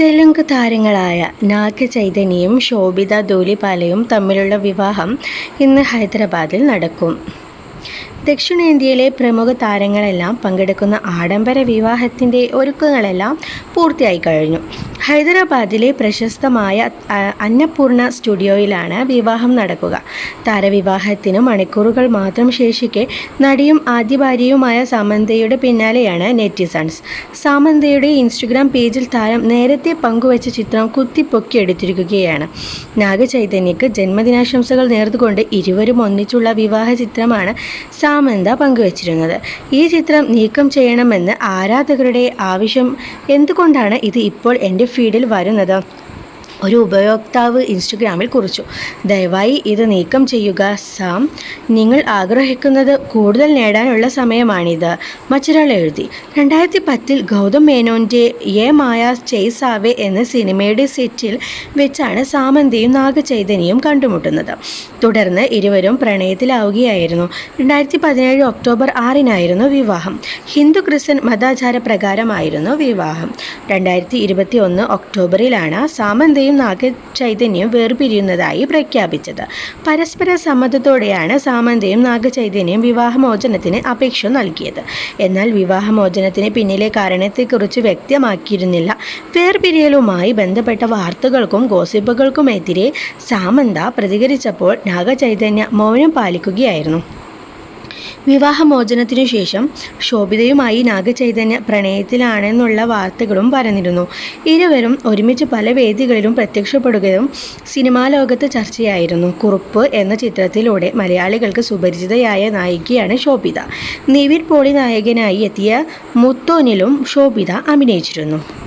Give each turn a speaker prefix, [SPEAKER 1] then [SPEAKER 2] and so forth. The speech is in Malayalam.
[SPEAKER 1] തെലുങ്ക് താരങ്ങളായ നാഗ ചൈതന്യയും ശോഭിത ധൂലിപാലയും തമ്മിലുള്ള വിവാഹം ഇന്ന് ഹൈദരാബാദിൽ നടക്കും. ദക്ഷിണേന്ത്യയിലെ പ്രമുഖ താരങ്ങളെല്ലാം പങ്കെടുക്കുന്ന ആഡംബര വിവാഹത്തിന്റെ ഒരുക്കങ്ങളെല്ലാം പൂർത്തിയായി കഴിഞ്ഞു. ഹൈദരാബാദിലെ പ്രശസ്തമായ അന്നപൂർണ സ്റ്റുഡിയോയിലാണ് വിവാഹം നടക്കുക. താരവിവാഹത്തിന് മണിക്കൂറുകൾ മാത്രം ശേഷിക്കെ നടിയും ആദ്യ ഭാര്യയുമായ സാമന്തയുടെ പിന്നാലെയാണ് നെറ്റിസൺസ്. സാമന്തയുടെ ഇൻസ്റ്റഗ്രാം പേജിൽ താരം നേരത്തെ പങ്കുവച്ച ചിത്രം കുത്തിപ്പൊക്കിയെടുത്തിരിക്കുകയാണ് നാഗചൈതന്യക്ക് ജന്മദിനാശംസകൾ നേർന്നുകൊണ്ട് ഇരുവരും ഒന്നിച്ചുള്ള വിവാഹ ചിത്രമാണ് സാമന്ത പങ്കുവച്ചിരുന്നത്. ഈ ചിത്രം നീക്കം ചെയ്യണമെന്ന് ആരാധകരുടെ ആവശ്യം എന്തുകൊണ്ടാണ് ഇത് ഇപ്പോൾ എന്റെ ഫീഡിൽ വരുന്നത്. ഒരു ഉപയോക്താവ് ഇൻസ്റ്റഗ്രാമിൽ കുറിച്ചു. ദയവായി ഇത് നീക്കം ചെയ്യുക. സാം നിങ്ങൾ ആഗ്രഹിക്കുന്നത് കൂടുതൽ നേടാനുള്ള സമയമാണിത്. മറ്റൊരാൾ എഴുതി. രണ്ടായിരത്തി പത്തിൽ ഗൗതം മേനോന്റെ എ മായ ചേസാവേ എന്ന സിനിമയുടെ സെറ്റിൽ വെച്ചാണ് സാമന്തയും നാഗചൈതന്യയും കണ്ടുമുട്ടുന്നത്. തുടർന്ന് ഇരുവരും പ്രണയത്തിലാവുകയായിരുന്നു. രണ്ടായിരത്തി പതിനേഴ് ഒക്ടോബർ ആറിനായിരുന്നു വിവാഹം. ഹിന്ദു ക്രിസ്ത്യൻ മതാചാര പ്രകാരമായിരുന്നു വിവാഹം. രണ്ടായിരത്തി ഇരുപത്തി ഒന്ന് ഒക്ടോബറിലാണ് സാമന്തയും നാഗചൈതന്യവും വേർപിരിയുന്നതായി പ്രഖ്യാപിച്ചത്. പരസ്പര സമ്മതത്തോടെയാണ് സാമന്തയും നാഗചൈതന്യം വിവാഹമോചനത്തിന് അപേക്ഷ നൽകിയത്. എന്നാൽ വിവാഹമോചനത്തിന് പിന്നിലെ കാരണത്തെക്കുറിച്ച് വ്യക്തമാക്കിയിരുന്നില്ല. വേർപിരിയലുമായി ബന്ധപ്പെട്ട വാർത്തകൾക്കും ഗോസിപ്പുകൾക്കുമെതിരെ സാമന്ത പ്രതികരിച്ചപ്പോൾ നാഗചൈതന്യ മൗനം പാലിക്കുകയായിരുന്നു. വിവാഹമോചനത്തിനു ശേഷം ശോഭിതയുമായി നാഗചൈതന്യ പ്രണയത്തിലാണെന്നുള്ള വാർത്തകളും പരന്നിരുന്നു. ഇരുവരും ഒരുമിച്ച് പല വേദികളിലും പ്രത്യക്ഷപ്പെടുകയും സിനിമാ ലോകത്ത് ചർച്ചയായിരുന്നു. കുറുപ്പ് എന്ന ചിത്രത്തിലൂടെ മലയാളികൾക്ക് സുപരിചിതയായ നായികയാണ് ശോഭിത. നിവിൻ പോളി നായകനായി എത്തിയ മുത്തോനിലും ശോഭിത അഭിനയിച്ചിരുന്നു.